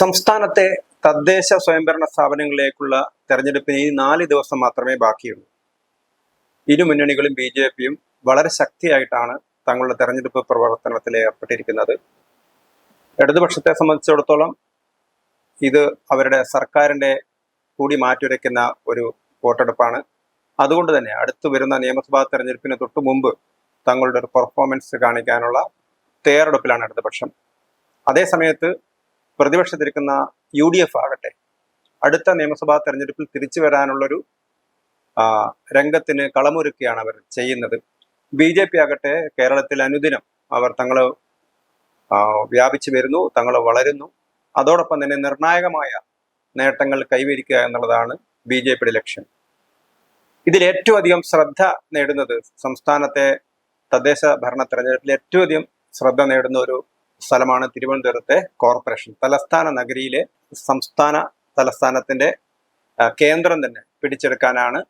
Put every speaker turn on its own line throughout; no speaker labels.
സംസ്ഥാനത്തെ തദ്ദേശ സ്വയംഭരണ സ്ഥാപനങ്ങളിലേക്കുള്ള തെരഞ്ഞെടുപ്പിന് ഈ നാല് ദിവസം മാത്രമേ ബാക്കിയുള്ളൂ ഇരു മുന്നണികളും ബി ജെ പിയും വളരെ ശക്തിയായിട്ടാണ് തങ്ങളുടെ തെരഞ്ഞെടുപ്പ് പ്രവർത്തനത്തിൽ ഏർപ്പെട്ടിരിക്കുന്നത് ഇടതുപക്ഷത്തെ സംബന്ധിച്ചിടത്തോളം ഇത് അവരുടെ സർക്കാരിൻ്റെ കൂടി മാറ്റുരയ്ക്കുന്ന ഒരു വോട്ടെടുപ്പാണ് അതുകൊണ്ട് തന്നെ അടുത്തു വരുന്ന നിയമസഭാ തെരഞ്ഞെടുപ്പിന് തൊട്ടു മുമ്പ് തങ്ങളുടെ ഒരു പെർഫോമൻസ് കാണിക്കാനുള്ള തയ്യാറെടുപ്പിലാണ് ഇടതുപക്ഷം അതേസമയത്ത് പ്രതിപക്ഷത്തിരിക്കുന്ന യു ഡി എഫ് ആകട്ടെ അടുത്ത നിയമസഭാ തെരഞ്ഞെടുപ്പിൽ തിരിച്ചു വരാനുള്ളൊരു രംഗത്തിന് കളമൊരുക്കുകയാണ് അവർ ചെയ്യുന്നത് ബി ജെ പി ആകട്ടെ കേരളത്തിൽ അനുദിനം അവർ തങ്ങൾ വ്യാപിച്ചു വരുന്നു തങ്ങൾ വളരുന്നു അതോടൊപ്പം തന്നെ നിർണായകമായ നേട്ടങ്ങൾ കൈവരിക്കുക എന്നുള്ളതാണ് ബി ജെ പിയുടെ ലക്ഷ്യം ഇതിൽ ഏറ്റവും അധികം ശ്രദ്ധ നേടുന്നത് സംസ്ഥാനത്തെ തദ്ദേശ ഭരണ തെരഞ്ഞെടുപ്പിൽ ഏറ്റവും അധികം ശ്രദ്ധ നേടുന്ന ഒരു സ്ഥലമാണ് തിരുവനന്തപുരത്തെ കോർപ്പറേഷൻ തലസ്ഥാന നഗരിയിലെ സംസ്ഥാന തലസ്ഥാനത്തിന്റെ കേന്ദ്രം തന്നെ പിടിച്ചെടുക്കാനാണ്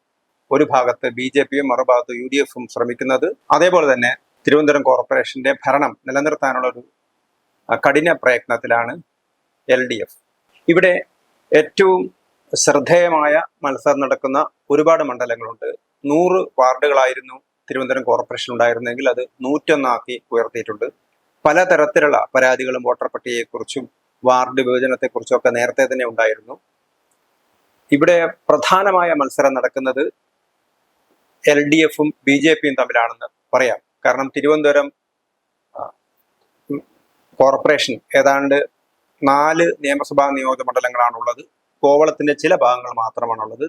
ഒരു ഭാഗത്ത് ബി ജെ പിയും മറുഭാഗത്ത് യു ഡി എഫും ശ്രമിക്കുന്നത് അതേപോലെ തന്നെ തിരുവനന്തപുരം കോർപ്പറേഷന്റെ ഭരണം നിലനിർത്താനുള്ള ഒരു കഠിന പ്രയത്നത്തിലാണ് എൽ ഡി എഫ് ഇവിടെ ഏറ്റവും ശ്രദ്ധേയമായ മത്സരം നടക്കുന്ന ഒരുപാട് മണ്ഡലങ്ങളുണ്ട് നൂറ് വാർഡുകളായിരുന്നു തിരുവനന്തപുരം കോർപ്പറേഷൻ ഉണ്ടായിരുന്നെങ്കിൽ അത് നൂറ്റൊന്നാക്കി ഉയർത്തിയിട്ടുണ്ട് പലതരത്തിലുള്ള പരാതികളും വോട്ടർ പട്ടികയെക്കുറിച്ചും വാർഡ് വിഭജനത്തെക്കുറിച്ചും ഒക്കെ നേരത്തെ തന്നെ ഉണ്ടായിരുന്നു ഇവിടെ പ്രധാനമായ മത്സരം നടക്കുന്നത് എൽ ഡി എഫും ബി ജെ പിയും തമ്മിലാണെന്ന് പറയാം കാരണം തിരുവനന്തപുരം കോർപ്പറേഷൻ ഏതാണ്ട് നാല് നിയമസഭാ നിയോജക മണ്ഡലങ്ങളാണുള്ളത് കോവളത്തിന്റെ ചില ഭാഗങ്ങൾ മാത്രമാണുള്ളത്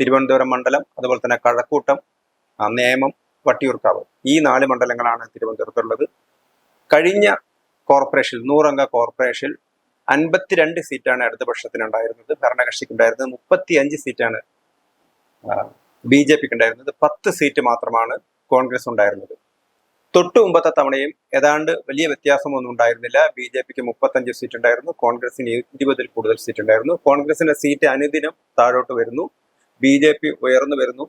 തിരുവനന്തപുരം മണ്ഡലം അതുപോലെ തന്നെ കഴക്കൂട്ടം നേമം വട്ടിയൂർക്കാവ് ഈ നാല് മണ്ഡലങ്ങളാണ് തിരുവനന്തപുരത്തുള്ളത് കഴിഞ്ഞ കോർപ്പറേഷൻ നൂറംഗ കോർപ്പറേഷൻ അൻപത്തിരണ്ട് സീറ്റാണ് ഇടതുപക്ഷത്തിന് ഉണ്ടായിരുന്നത് ഭരണകക്ഷിക്ക് ഉണ്ടായിരുന്നത് മുപ്പത്തി അഞ്ച് സീറ്റാണ് ബി ജെ പിക്ക് ഉണ്ടായിരുന്നത് പത്ത് സീറ്റ് മാത്രമാണ് കോൺഗ്രസ് ഉണ്ടായിരുന്നത് തൊട്ടു മുമ്പത്തെ തവണയും ഏതാണ്ട് വലിയ വ്യത്യാസമൊന്നും ഉണ്ടായിരുന്നില്ല ബി ജെ പിക്ക് മുപ്പത്തഞ്ച് സീറ്റ് ഉണ്ടായിരുന്നു കോൺഗ്രസിന് ഇരുപതിൽ കൂടുതൽ സീറ്റ് ഉണ്ടായിരുന്നു കോൺഗ്രസിന്റെ സീറ്റ് അനുദിനം താഴോട്ട് വരുന്നു ബി ജെ പി ഉയർന്നു വരുന്നു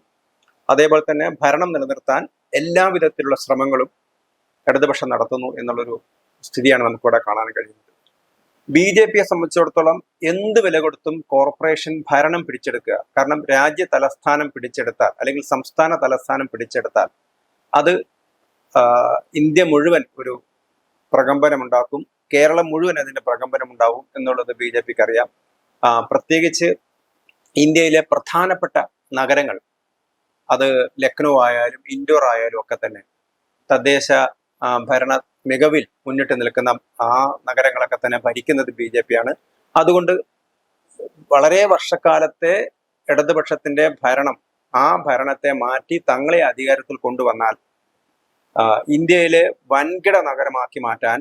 അതേപോലെ തന്നെ ഭരണം നിലനിർത്താൻ എല്ലാവിധത്തിലുള്ള ശ്രമങ്ങളും ഇടതുപക്ഷം നടത്തുന്നു എന്നുള്ളൊരു സ്ഥിതിയാണ് നമുക്കിവിടെ കാണാൻ കഴിയുന്നത് ബി ജെ പിയെ സംബന്ധിച്ചിടത്തോളം എന്ത് വില കൊടുത്തും കോർപ്പറേഷൻ ഭരണം പിടിച്ചെടുക്കുക കാരണം രാജ്യ തലസ്ഥാനം പിടിച്ചെടുത്താൽ അല്ലെങ്കിൽ സംസ്ഥാന തലസ്ഥാനം പിടിച്ചെടുത്താൽ അത് ഇന്ത്യ മുഴുവൻ ഒരു പ്രകമ്പനമുണ്ടാക്കും കേരളം മുഴുവൻ അതിന്റെ പ്രകമ്പനമുണ്ടാവും എന്നുള്ളത് ബി ജെ പിക്ക് അറിയാം പ്രത്യേകിച്ച് ഇന്ത്യയിലെ പ്രധാനപ്പെട്ട നഗരങ്ങൾ അത് ലക്നൗ ആയാലും ഇൻഡോർ ആയാലും ഒക്കെ തന്നെ തദ്ദേശ ഭരണ മികവിൽ മുന്നിട്ട് നിൽക്കുന്ന ആ നഗരങ്ങളൊക്കെ തന്നെ ഭരിക്കുന്നത് ബി ജെ ആണ് അതുകൊണ്ട് വളരെ വർഷക്കാലത്തെ ഇടതുപക്ഷത്തിന്റെ ഭരണം ആ ഭരണത്തെ മാറ്റി തങ്ങളെ അധികാരത്തിൽ കൊണ്ടുവന്നാൽ ഇന്ത്യയിലെ വൻകിട നഗരമാക്കി മാറ്റാൻ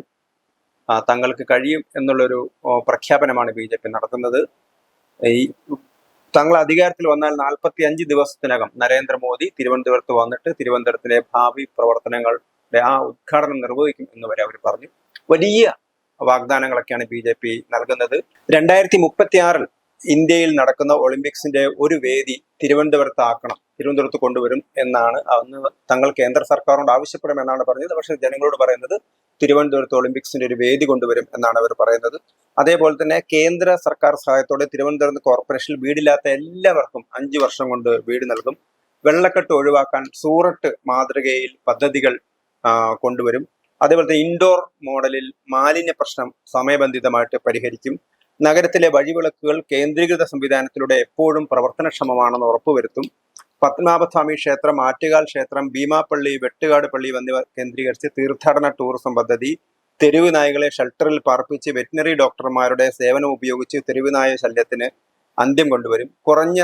തങ്ങൾക്ക് കഴിയും എന്നുള്ളൊരു പ്രഖ്യാപനമാണ് ബി ജെ പി നടത്തുന്നത് ഈ തങ്ങൾ അധികാരത്തിൽ വന്നാൽ നാൽപ്പത്തി അഞ്ച് ദിവസത്തിനകം നരേന്ദ്രമോദി തിരുവനന്തപുരത്ത് വന്നിട്ട് തിരുവനന്തപുരത്തിലെ ഭാവി പ്രവർത്തനങ്ങൾ ആ ഉദ്ഘാടനം നിർവഹിക്കും എന്ന് വരെ അവർ പറഞ്ഞു വലിയ വാഗ്ദാനങ്ങളൊക്കെയാണ് ബി ജെ പി നൽകുന്നത് രണ്ടായിരത്തി മുപ്പത്തി ആറിൽ ഇന്ത്യയിൽ നടക്കുന്ന ഒളിമ്പിക്സിന്റെ ഒരു വേദി തിരുവനന്തപുരത്ത് ആക്കണം തിരുവനന്തപുരത്ത് കൊണ്ടുവരും എന്നാണ് അന്ന് തങ്ങൾ കേന്ദ്ര സർക്കാരോട് ആവശ്യപ്പെടുമെന്നാണ് പറഞ്ഞത് പക്ഷെ ജനങ്ങളോട് പറയുന്നത് തിരുവനന്തപുരത്ത് ഒളിമ്പിക്സിന്റെ ഒരു വേദി കൊണ്ടുവരും എന്നാണ് അവർ പറയുന്നത് അതേപോലെ തന്നെ കേന്ദ്ര സർക്കാർ സഹായത്തോടെ തിരുവനന്തപുരം കോർപ്പറേഷനിൽ വീടില്ലാത്ത എല്ലാവർക്കും അഞ്ചു വർഷം കൊണ്ട് വീട് നൽകും വെള്ളക്കെട്ട് ഒഴിവാക്കാൻ സൂറട്ട് മാതൃകയിൽ പദ്ധതികൾ കൊണ്ടുവരും അതേപോലെ തന്നെ ഇൻഡോർ മോഡലിൽ മാലിന്യ പ്രശ്നം സമയബന്ധിതമായിട്ട് പരിഹരിക്കും നഗരത്തിലെ വഴിവിളക്കുകൾ കേന്ദ്രീകൃത സംവിധാനത്തിലൂടെ എപ്പോഴും പ്രവർത്തനക്ഷമമാണെന്ന് ഉറപ്പുവരുത്തും പത്മനാഭസ്വാമി ക്ഷേത്രം ആറ്റുകാൽ ക്ഷേത്രം ഭീമാപ്പള്ളി വെട്ടുകാട് പള്ളി എന്നിവ കേന്ദ്രീകരിച്ച് തീർത്ഥാടന ടൂറിസം പദ്ധതി തെരുവ് നായകളെ ഷെൽട്ടറിൽ പാർപ്പിച്ച് വെറ്റിനറി ഡോക്ടർമാരുടെ സേവനം ഉപയോഗിച്ച് തെരുവ് നായ ശല്യത്തിന് അന്ത്യം കൊണ്ടുവരും കുറഞ്ഞ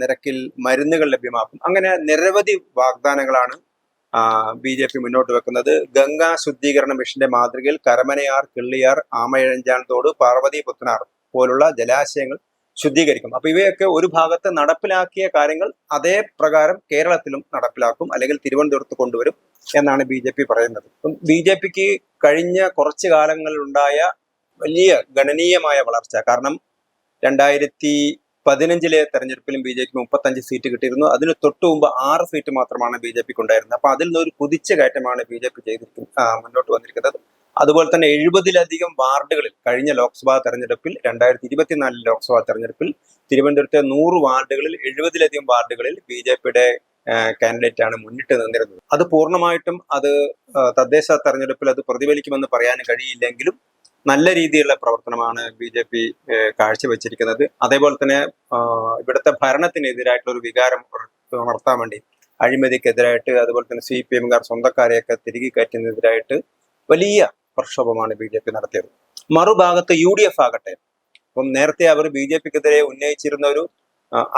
നിരക്കിൽ മരുന്നുകൾ ലഭ്യമാക്കും അങ്ങനെ നിരവധി വാഗ്ദാനങ്ങളാണ് ബി ജെ പി മുന്നോട്ട് വെക്കുന്നത് ഗംഗാ ശുദ്ധീകരണ മിഷന്റെ മാതൃകയിൽ കരമനയാർ കിള്ളിയാർ ആമയഴഞ്ചാൻ തോട് പാർവതി പുത്തനാർ പോലുള്ള ജലാശയങ്ങൾ ശുദ്ധീകരിക്കും അപ്പൊ ഇവയൊക്കെ ഒരു ഭാഗത്ത് നടപ്പിലാക്കിയ കാര്യങ്ങൾ അതേ പ്രകാരം കേരളത്തിലും നടപ്പിലാക്കും അല്ലെങ്കിൽ തിരുവനന്തപുരത്ത് കൊണ്ടുവരും എന്നാണ് ബി ജെ പി പറയുന്നത് ബി ജെ പിക്ക് കഴിഞ്ഞ കുറച്ചു കാലങ്ങളിലുണ്ടായ വലിയ ഗണനീയമായ വളർച്ച കാരണം രണ്ടായിരത്തി പതിനഞ്ചിലെ തെരഞ്ഞെടുപ്പിലും ബി ജെ പിക്ക് മുപ്പത്തഞ്ച് സീറ്റ് കിട്ടിയിരുന്നു അതിന് തൊട്ടു മുമ്പ് ആറ് സീറ്റ് മാത്രമാണ് ബി ജെ പിക്ക് ഉണ്ടായിരുന്നത് അപ്പൊ അതിൽ നിന്നൊരു ഒരു കുതിച്ച കയറ്റമാണ് ബി ജെ പി ചെയ്തിരിക്കുന്നത് മുന്നോട്ട് വന്നിരിക്കുന്നത് അതുപോലെ തന്നെ എഴുപതിലധികം വാർഡുകളിൽ കഴിഞ്ഞ ലോക്സഭാ തെരഞ്ഞെടുപ്പിൽ രണ്ടായിരത്തി ഇരുപത്തിനാലിൽ ലോക്സഭാ തെരഞ്ഞെടുപ്പിൽ തിരുവനന്തപുരത്തെ നൂറ് വാർഡുകളിൽ എഴുപതിലധികം വാർഡുകളിൽ ബി ജെ പിയുടെ കാൻഡിഡേറ്റ് ആണ് മുന്നിട്ട് നിന്നിരുന്നത് അത് പൂർണ്ണമായിട്ടും അത് തദ്ദേശ തെരഞ്ഞെടുപ്പിൽ അത് പ്രതിഫലിക്കുമെന്ന് പറയാൻ കഴിയില്ലെങ്കിലും നല്ല രീതിയിലുള്ള പ്രവർത്തനമാണ് ബി ജെ പി കാഴ്ചവെച്ചിരിക്കുന്നത് അതേപോലെ തന്നെ ഇവിടുത്തെ ഭരണത്തിനെതിരായിട്ടുള്ള ഒരു വികാരം വളർത്താൻ വേണ്ടി അഴിമതിക്കെതിരായിട്ട് അതുപോലെ തന്നെ സി പി എംകാർ സ്വന്തക്കാരെയൊക്കെ തിരികെ കയറ്റുന്നതിനെതിരായിട്ട് വലിയ പ്രക്ഷോഭമാണ് ബി ജെ പി നടത്തിയത് മറുഭാഗത്ത് യു ഡി എഫ് ആകട്ടെ അപ്പം നേരത്തെ അവർ ബി ജെ പിക്കെതിരെ ഉന്നയിച്ചിരുന്ന ഒരു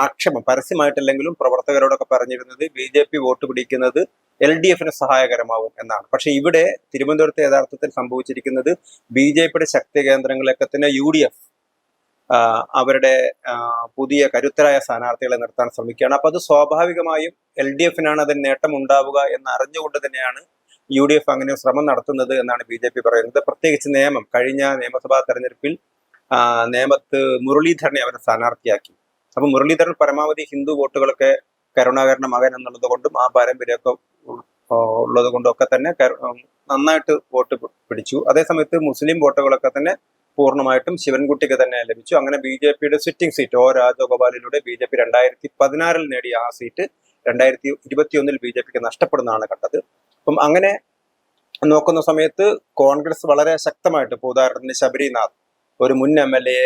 ആക്ഷേപം പരസ്യമായിട്ടല്ലെങ്കിലും പ്രവർത്തകരോടൊക്കെ പറഞ്ഞിരുന്നത് ബി ജെ പി വോട്ട് പിടിക്കുന്നത് എൽ ഡി എഫിന് സഹായകരമാവും എന്നാണ് പക്ഷെ ഇവിടെ തിരുവനന്തപുരത്ത് യഥാർത്ഥത്തിൽ സംഭവിച്ചിരിക്കുന്നത് ബി ജെ പിയുടെ ശക്തി കേന്ദ്രങ്ങളൊക്കെ തന്നെ യു ഡി എഫ് അവരുടെ പുതിയ കരുത്തരായ സ്ഥാനാർത്ഥികളെ നിർത്താൻ ശ്രമിക്കുകയാണ് അപ്പൊ അത് സ്വാഭാവികമായും എൽ ഡി എഫിനാണ് അതിന് നേട്ടം ഉണ്ടാവുക എന്ന് അറിഞ്ഞുകൊണ്ട് തന്നെയാണ് യു ഡി എഫ് അങ്ങനെ ശ്രമം നടത്തുന്നത് എന്നാണ് ബി ജെ പി പറയുന്നത് പ്രത്യേകിച്ച് നിയമം കഴിഞ്ഞ നിയമസഭാ തെരഞ്ഞെടുപ്പിൽ നേമത്ത് മുരളീധരനെ അവരെ സ്ഥാനാർത്ഥിയാക്കി അപ്പൊ മുരളീധരൻ പരമാവധി ഹിന്ദു വോട്ടുകളൊക്കെ കരുണാകരന്റെ മകൻ എന്നുള്ളത് കൊണ്ടും ആ പാരമ്പര്യമൊക്കെ ഉള്ളത് കൊണ്ടും ഒക്കെ തന്നെ നന്നായിട്ട് വോട്ട് പിടിച്ചു അതേസമയത്ത് മുസ്ലിം വോട്ടുകളൊക്കെ തന്നെ പൂർണ്ണമായിട്ടും ശിവൻകുട്ടിക്ക് തന്നെ ലഭിച്ചു അങ്ങനെ ബി ജെ പിയുടെ സിറ്റിംഗ് സീറ്റ് ഓ രാജഗോപാലിലൂടെ ബി ജെ പി രണ്ടായിരത്തി പതിനാറിൽ നേടിയ ആ സീറ്റ് രണ്ടായിരത്തി ഇരുപത്തിയൊന്നിൽ ബി ജെ പിക്ക് നഷ്ടപ്പെടുന്നതാണ് കണ്ടത് അപ്പം അങ്ങനെ നോക്കുന്ന സമയത്ത് കോൺഗ്രസ് വളരെ ശക്തമായിട്ട് ഇപ്പോൾ ഉദാഹരണത്തിന് ശബരിനാഥ് ഒരു മുൻ എം എൽ എ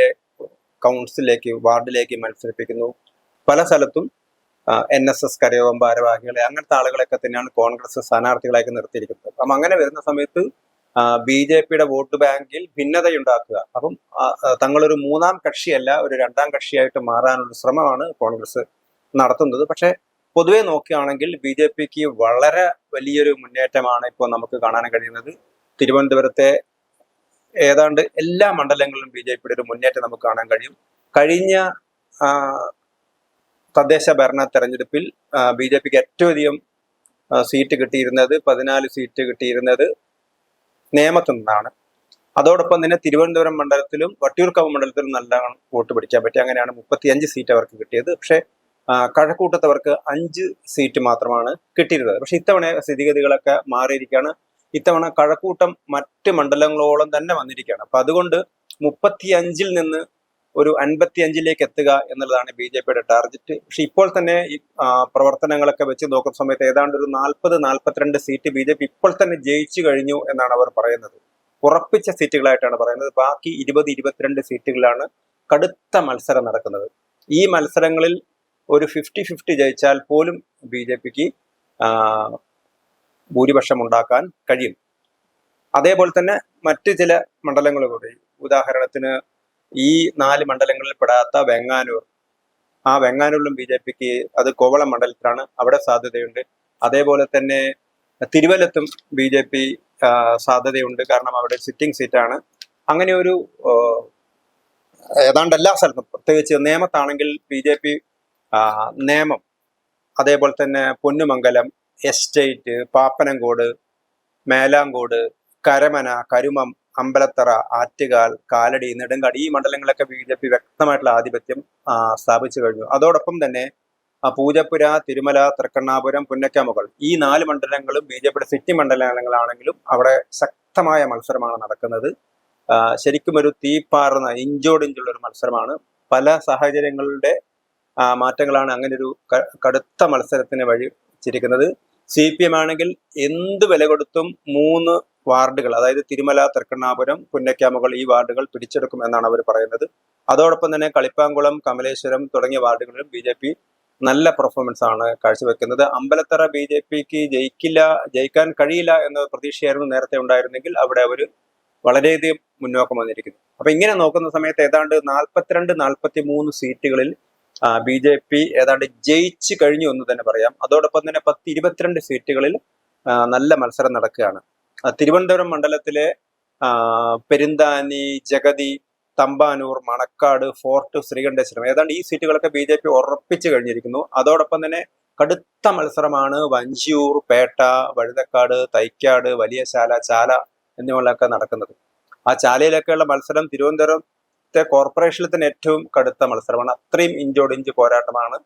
കൗൺസിലേക്ക് വാർഡിലേക്ക് മത്സരിപ്പിക്കുന്നു പല സ്ഥലത്തും എൻ എസ് എസ് കരയോം ഭാരവാഹികളെ അങ്ങനത്തെ ആളുകളെയൊക്കെ തന്നെയാണ് കോൺഗ്രസ് സ്ഥാനാർത്ഥികളായി നിർത്തിയിരിക്കുന്നത് അപ്പം അങ്ങനെ വരുന്ന സമയത്ത് ബി ജെ പിയുടെ വോട്ട് ബാങ്കിൽ ഭിന്നതയുണ്ടാക്കുക അപ്പം തങ്ങളൊരു മൂന്നാം കക്ഷിയല്ല ഒരു രണ്ടാം കക്ഷിയായിട്ട് മാറാനുള്ള ശ്രമമാണ് കോൺഗ്രസ് നടത്തുന്നത് പക്ഷേ പൊതുവെ നോക്കുകയാണെങ്കിൽ ബി ജെ പിക്ക് വളരെ വലിയൊരു മുന്നേറ്റമാണ് ഇപ്പോൾ നമുക്ക് കാണാൻ കഴിയുന്നത് തിരുവനന്തപുരത്തെ ഏതാണ്ട് എല്ലാ മണ്ഡലങ്ങളിലും ബി ജെ പിയുടെ ഒരു മുന്നേറ്റം നമുക്ക് കാണാൻ കഴിയും കഴിഞ്ഞ തദ്ദേശ ഭരണ തെരഞ്ഞെടുപ്പിൽ ബി ജെ പിക്ക് ഏറ്റവും അധികം സീറ്റ് കിട്ടിയിരുന്നത് പതിനാല് സീറ്റ് കിട്ടിയിരുന്നത് നേമത്തു നിന്നാണ് അതോടൊപ്പം തന്നെ തിരുവനന്തപുരം മണ്ഡലത്തിലും വട്ടിയൂർക്കാവ് മണ്ഡലത്തിലും നല്ല വോട്ട് പിടിക്കാൻ പറ്റി അങ്ങനെയാണ് മുപ്പത്തിയഞ്ച് സീറ്റ് അവർക്ക് കിട്ടിയത് പക്ഷേ കഴക്കൂട്ടത്തവർക്ക് അഞ്ച് സീറ്റ് മാത്രമാണ് കിട്ടിയിരുന്നത് പക്ഷെ ഇത്തവണ സ്ഥിതിഗതികളൊക്കെ മാറിയിരിക്കുകയാണ് ഇത്തവണ കഴക്കൂട്ടം മറ്റ് മണ്ഡലങ്ങളോളം തന്നെ വന്നിരിക്കുകയാണ് അപ്പൊ അതുകൊണ്ട് മുപ്പത്തിയഞ്ചിൽ നിന്ന് ഒരു അൻപത്തി അഞ്ചിലേക്ക് എത്തുക എന്നുള്ളതാണ് ബി ജെ പിയുടെ ടാർഗറ്റ് പക്ഷെ ഇപ്പോൾ തന്നെ ഈ പ്രവർത്തനങ്ങളൊക്കെ വെച്ച് നോക്കുന്ന സമയത്ത് ഏതാണ്ട് ഒരു നാൽപ്പത് നാൽപ്പത്തിരണ്ട് സീറ്റ് ബി ജെ പി ഇപ്പോൾ തന്നെ ജയിച്ചു കഴിഞ്ഞു എന്നാണ് അവർ പറയുന്നത് ഉറപ്പിച്ച സീറ്റുകളായിട്ടാണ് പറയുന്നത് ബാക്കി ഇരുപത് ഇരുപത്തിരണ്ട് സീറ്റുകളാണ് കടുത്ത മത്സരം നടക്കുന്നത് ഈ മത്സരങ്ങളിൽ ഒരു ഫിഫ്റ്റി ഫിഫ്റ്റി ജയിച്ചാൽ പോലും ബി ജെ പിക്ക് ഭൂരിപക്ഷം ഉണ്ടാക്കാൻ കഴിയും അതേപോലെ തന്നെ മറ്റ് ചില മണ്ഡലങ്ങളും കൂടി ഉദാഹരണത്തിന് ഈ നാല് മണ്ഡലങ്ങളിൽ പെടാത്ത വെങ്ങാനൂർ ആ വെങ്ങാനൂരിലും ബി ജെ പിക്ക് അത് കോവളം മണ്ഡലത്തിലാണ് അവിടെ സാധ്യതയുണ്ട് അതേപോലെ തന്നെ തിരുവല്ലത്തും ബി ജെ പി സാധ്യതയുണ്ട് കാരണം അവിടെ സിറ്റിംഗ് സീറ്റാണ് അങ്ങനെ ഒരു ഏതാണ്ട് എല്ലാ സ്ഥലത്തും പ്രത്യേകിച്ച് നേമത്താണെങ്കിൽ ബി ജെ പി നേമം അതേപോലെ തന്നെ പൊന്നുമംഗലം എസ്റ്റേറ്റ് പാപ്പനംകോട് മേലാങ്കോട് കരമന കരുമം അമ്പലത്തറ ആറ്റുകാൽ കാലടി നെടുങ്കാടി ഈ മണ്ഡലങ്ങളൊക്കെ ബി ജെ പി വ്യക്തമായിട്ടുള്ള ആധിപത്യം സ്ഥാപിച്ചു കഴിഞ്ഞു അതോടൊപ്പം തന്നെ പൂജപ്പുര തിരുമല തൃക്കണ്ണാപുരം പുന്നക്കാമുകൾ ഈ നാല് മണ്ഡലങ്ങളും ബി ജെ പിയുടെ സിറ്റി മണ്ഡലങ്ങളാണെങ്കിലും അവിടെ ശക്തമായ മത്സരമാണ് നടക്കുന്നത് ശരിക്കും ഒരു തീപ്പാറുന്ന ഇഞ്ചോടിഞ്ചുള്ള ഒരു മത്സരമാണ് പല സാഹചര്യങ്ങളുടെ മാറ്റങ്ങളാണ് അങ്ങനെ ഒരു കടുത്ത മത്സരത്തിന് വഴി ചിരിക്കുന്നത് സി പി എം ആണെങ്കിൽ എന്ത് വില കൊടുത്തും മൂന്ന് വാർഡുകൾ അതായത് തിരുമല തൃക്കണ്ണാപുരം പുന്നക്കാമുകൾ ഈ വാർഡുകൾ പിടിച്ചെടുക്കും എന്നാണ് അവർ പറയുന്നത് അതോടൊപ്പം തന്നെ കളിപ്പാങ്കുളം കമലേശ്വരം തുടങ്ങിയ വാർഡുകളിലും ബി ജെ പി നല്ല പെർഫോമൻസ് ആണ് കാഴ്ചവെക്കുന്നത് അമ്പലത്തറ ബി ജെ പിക്ക് ജയിക്കില്ല ജയിക്കാൻ കഴിയില്ല എന്ന പ്രതീക്ഷയായിരുന്നു നേരത്തെ ഉണ്ടായിരുന്നെങ്കിൽ അവിടെ അവർ വളരെയധികം മുന്നോക്കം വന്നിരിക്കുന്നു അപ്പൊ ഇങ്ങനെ നോക്കുന്ന സമയത്ത് ഏതാണ്ട് നാൽപ്പത്തിരണ്ട് നാൽപ്പത്തി മൂന്ന് സീറ്റുകളിൽ ബി ജെ പി ഏതാണ്ട് ജയിച്ചു കഴിഞ്ഞു എന്ന് തന്നെ പറയാം അതോടൊപ്പം തന്നെ പത്ത് ഇരുപത്തിരണ്ട് സീറ്റുകളിൽ നല്ല മത്സരം നടക്കുകയാണ് തിരുവനന്തപുരം മണ്ഡലത്തിലെ പെരിന്താനി ജഗതി തമ്പാനൂർ മണക്കാട് ഫോർട്ട് ശ്രീകണ്ഠേശ്വരം ഏതാണ്ട് ഈ സീറ്റുകളൊക്കെ ബി ജെ പി ഉറപ്പിച്ചു കഴിഞ്ഞിരിക്കുന്നു അതോടൊപ്പം തന്നെ കടുത്ത മത്സരമാണ് വഞ്ചിയൂർ പേട്ട വഴുതക്കാട് തൈക്കാട് വലിയശാല ചാല എന്നിവകളൊക്കെ നടക്കുന്നത് ആ ചാലയിലൊക്കെയുള്ള മത്സരം തിരുവനന്തപുരം ഇന്നത്തെ കോർപ്പറേഷനിൽ തന്നെ ഏറ്റവും കടുത്ത മത്സരമാണ് അത്രയും ഇഞ്ചോട് ഇഞ്ച് പോരാട്ടമാണ്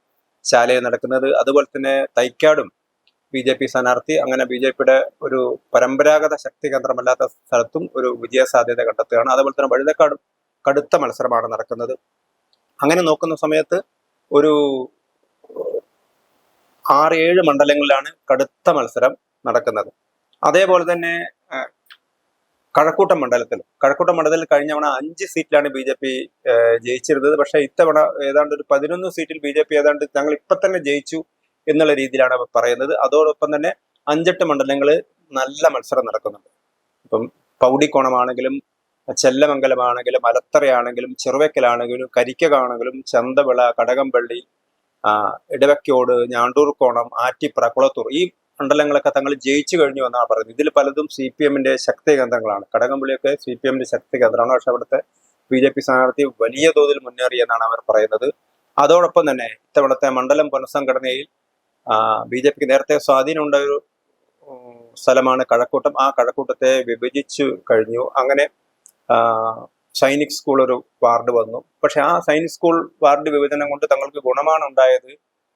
ശാലയിൽ നടക്കുന്നത് അതുപോലെ തന്നെ തൈക്കാടും ബി ജെ പി സ്ഥാനാർത്ഥി അങ്ങനെ ബി ജെ പിയുടെ ഒരു പരമ്പരാഗത ശക്തി കേന്ദ്രമല്ലാത്ത സ്ഥലത്തും ഒരു വിജയ സാധ്യത കണ്ടെത്തുകയാണ് അതുപോലെ തന്നെ വഴുതക്കാടും കടുത്ത മത്സരമാണ് നടക്കുന്നത് അങ്ങനെ നോക്കുന്ന സമയത്ത് ഒരു ആറ് ഏഴ് മണ്ഡലങ്ങളിലാണ് കടുത്ത മത്സരം നടക്കുന്നത് അതേപോലെ തന്നെ കഴക്കൂട്ടം മണ്ഡലത്തിൽ കഴക്കൂട്ടം മണ്ഡലത്തിൽ കഴിഞ്ഞ തവണ അഞ്ച് സീറ്റിലാണ് ബി ജെ പി ജയിച്ചിരുന്നത് പക്ഷെ ഇത്തവണ ഏതാണ്ട് ഒരു പതിനൊന്ന് സീറ്റിൽ ബി ജെ പി ഏതാണ്ട് ഞങ്ങൾ ഇപ്പൊ തന്നെ ജയിച്ചു എന്നുള്ള രീതിയിലാണ് പറയുന്നത് അതോടൊപ്പം തന്നെ അഞ്ചെട്ട് മണ്ഡലങ്ങൾ നല്ല മത്സരം നടക്കുന്നുണ്ട് ഇപ്പം പൗടിക്കോണമാണെങ്കിലും ചെല്ലമംഗലമാണെങ്കിലും അലത്തറയാണെങ്കിലും ചെറുവയ്ക്കലാണെങ്കിലും കരിക്കകാണെങ്കിലും ചന്തവിള കടകംപള്ളി ഇടവക്കോട് ഞാണ്ടൂർക്കോണം ആറ്റിപ്ര കുളത്തൂർ ഈ മണ്ഡലങ്ങളൊക്കെ തങ്ങൾ ജയിച്ചു കഴിഞ്ഞു എന്നാണ് പറയുന്നത് ഇതിൽ പലതും സി പി എമ്മിന്റെ ശക്തി കേന്ദ്രങ്ങളാണ് കടകംപള്ളിയൊക്കെ സി പി എമ്മിന്റെ ശക്തി കേന്ദ്രമാണ് പക്ഷെ അവിടുത്തെ ബി ജെ പി സ്ഥാനാർത്ഥി വലിയ തോതിൽ മുന്നേറി എന്നാണ് അവർ പറയുന്നത് അതോടൊപ്പം തന്നെ ഇത്തവണത്തെ മണ്ഡലം പുനഃസംഘടനയിൽ ബി ജെ പിക്ക് നേരത്തെ സ്വാധീനമുണ്ട ഒരു സ്ഥലമാണ് കഴക്കൂട്ടം ആ കഴക്കൂട്ടത്തെ വിഭജിച്ചു കഴിഞ്ഞു അങ്ങനെ സൈനിക് സ്കൂൾ ഒരു വാർഡ് വന്നു പക്ഷെ ആ സൈനിക് സ്കൂൾ വാർഡ് വിഭജനം കൊണ്ട് തങ്ങൾക്ക് ഗുണമാണ് ഉണ്ടായത്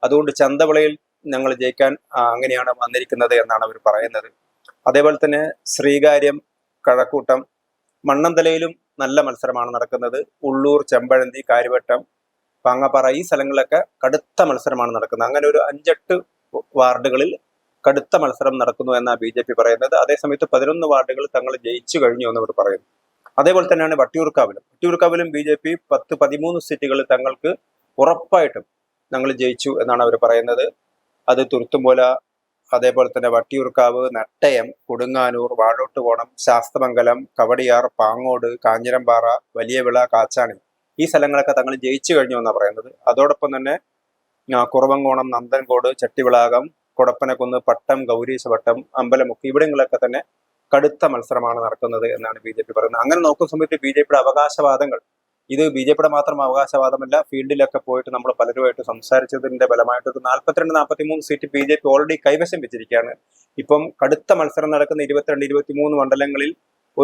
അതുകൊണ്ട് ചന്തവിളയിൽ ഞങ്ങൾ ജയിക്കാൻ അങ്ങനെയാണ് വന്നിരിക്കുന്നത് എന്നാണ് അവർ പറയുന്നത് അതേപോലെ തന്നെ ശ്രീകാര്യം കഴക്കൂട്ടം മണ്ണന്തലയിലും നല്ല മത്സരമാണ് നടക്കുന്നത് ഉള്ളൂർ ചെമ്പഴന്തി കാര്യവട്ടം പാങ്ങപ്പാറ ഈ സ്ഥലങ്ങളിലൊക്കെ കടുത്ത മത്സരമാണ് നടക്കുന്നത് അങ്ങനെ ഒരു അഞ്ചെട്ട് വാർഡുകളിൽ കടുത്ത മത്സരം നടക്കുന്നു എന്നാണ് ബി ജെ പി പറയുന്നത് അതേസമയത്ത് പതിനൊന്ന് വാർഡുകൾ തങ്ങൾ ജയിച്ചു കഴിഞ്ഞു എന്ന് അവർ പറയുന്നു അതേപോലെ തന്നെയാണ് വട്ടിയൂർക്കാവിലും വട്ടിയൂർക്കാവിലും ബി ജെ പി പത്ത് പതിമൂന്ന് സീറ്റുകളിൽ തങ്ങൾക്ക് ഉറപ്പായിട്ടും ഞങ്ങൾ ജയിച്ചു എന്നാണ് അവർ പറയുന്നത് അത് തുരുത്തുംപോല അതേപോലെ തന്നെ വട്ടിയൂർക്കാവ് നട്ടയം കൊടുങ്ങാനൂർ കോണം ശാസ്തമംഗലം കവടിയാർ പാങ്ങോട് കാഞ്ഞിരമ്പാറ വലിയവിള കാച്ചാണി ഈ സ്ഥലങ്ങളൊക്കെ തങ്ങൾ ജയിച്ചു കഴിഞ്ഞു എന്നാണ് പറയുന്നത് അതോടൊപ്പം തന്നെ കുറവങ്കോണം നന്ദൻകോട് ചട്ടിവിളാകം കൊടപ്പനക്കുന്ന് പട്ടം ഗൗരീശവട്ടം അമ്പലമുക്ക് ഇവിടങ്ങളിലൊക്കെ തന്നെ കടുത്ത മത്സരമാണ് നടക്കുന്നത് എന്നാണ് ബി ജെ പി പറയുന്നത് അങ്ങനെ നോക്കുന്ന സമയത്ത് ബി ജെ പിയുടെ അവകാശവാദങ്ങൾ ഇത് ബി ജെ പിയുടെ മാത്രം അവകാശവാദമല്ല ഫീൽഡിലൊക്കെ പോയിട്ട് നമ്മൾ പലരുമായിട്ട് സംസാരിച്ചതിന്റെ ബലമായിട്ട് ഒരു നാൽപ്പത്തിരണ്ട് നാൽപ്പത്തി മൂന്ന് seat B J P already കൈവശം വെച്ചിരിക്കുകയാണ് ഇപ്പം കടുത്ത മത്സരം നടക്കുന്ന ഇരുപത്തിരണ്ട് ഇരുപത്തി മൂന്ന് മണ്ഡലങ്ങളിൽ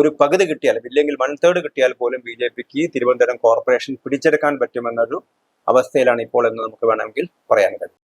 ഒരു പകുതി കിട്ടിയാൽ ഇല്ലെങ്കിൽ വൺ തേർഡ് കിട്ടിയാൽ പോലും ബി ജെ പിക്ക് തിരുവനന്തപുരം കോർപ്പറേഷൻ പിടിച്ചെടുക്കാൻ പറ്റുമെന്നൊരു അവസ്ഥയിലാണ് ഇപ്പോൾ എന്ന് നമുക്ക് വേണമെങ്കിൽ പറയാൻ കഴിയും